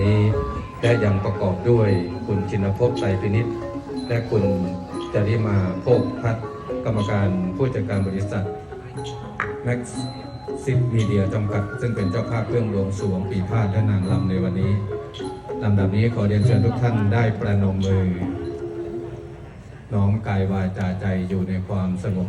นี้ และยังประกอบด้วยคุณชินภพไตรพินิษและคุณจริมาโภคพัฒน์กรรมการผู้จัดการบริษัทแม็กซิปมีเดียจำกัด ซึ่งเป็นเจ้าภาพเครื่องรวงสวงปีพาดและนางลำในวันนี้ลำดับนี้ขอเรียนเชิญทุกท่านได้ประนมมือ น้อมกายวาจาใจอยู่ในความสงบ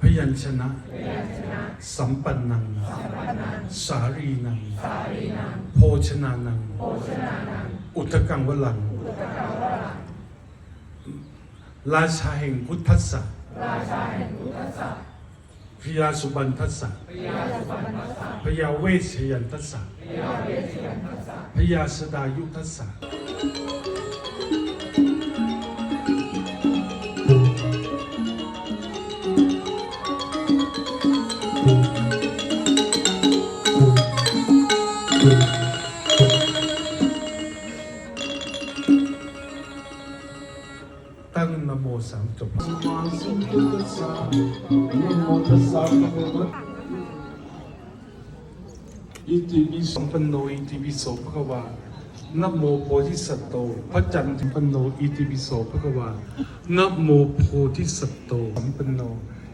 พยัญชนะ สัมปันนัง สารีนัง โภชนานัง อุทกังวลัง ราชาแห่งพุทธัสสะพยาสุบันทัสสะพยาเวชยันทัสสะพยาสดายุทัสสะ สามจบอิติปิสัมปันโนอิติปิโสภะควานโมโพธิสัตโตพระจันทร์สัมปันโนอิติปิโสภะควานโมโพธิสัตโตสัมปันโน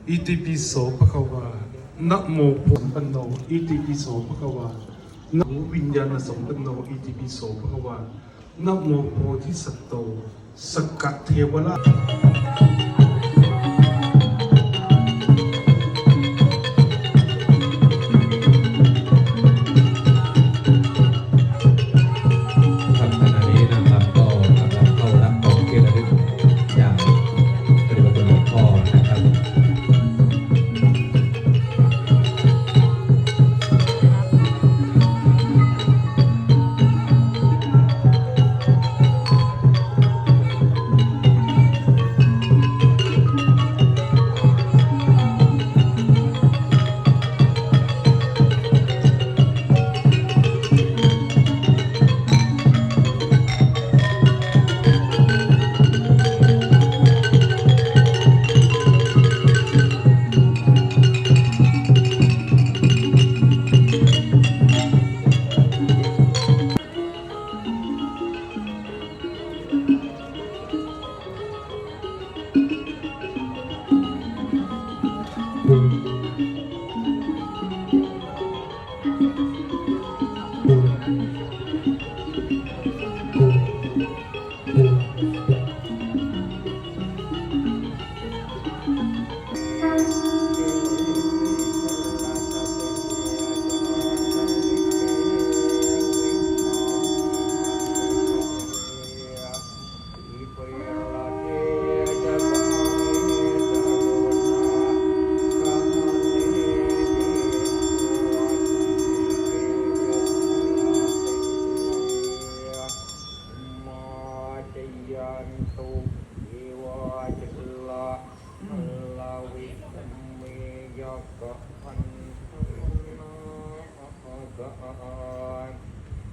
อิติปิโสภะควานโมโพธิสัมปันโนอิติปิโสภะควานโมวิญญาณสัมปันโนอิติปิโสภะควานโมโพธิสัตโต สกัดเทวราช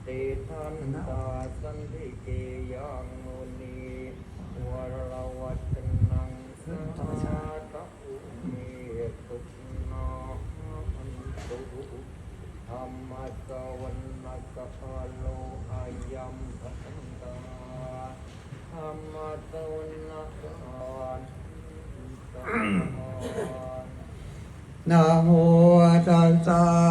ติทันตาสันติเกยังมุนีวรวัตนังสาตะอุเมตุนาอันตุธรรมะสวนนักะโลอายัมพันตาธรรมะสวนนักะวันานะโมตัสสะภะคะ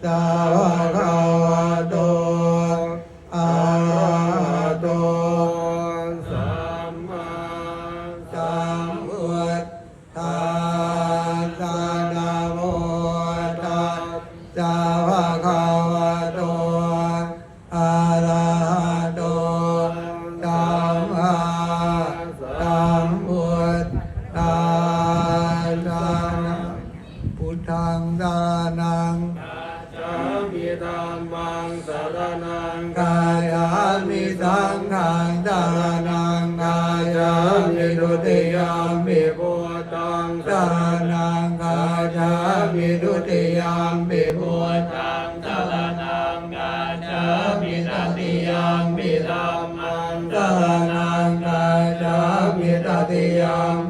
たわ。 มิสังฆังสารนังกายามิดุติยามิโพุทธังสารนังกายามิดุติยามิโพุทธังสารนังกายามิตติยามิธัมมังสารนังกายามิตติยามิ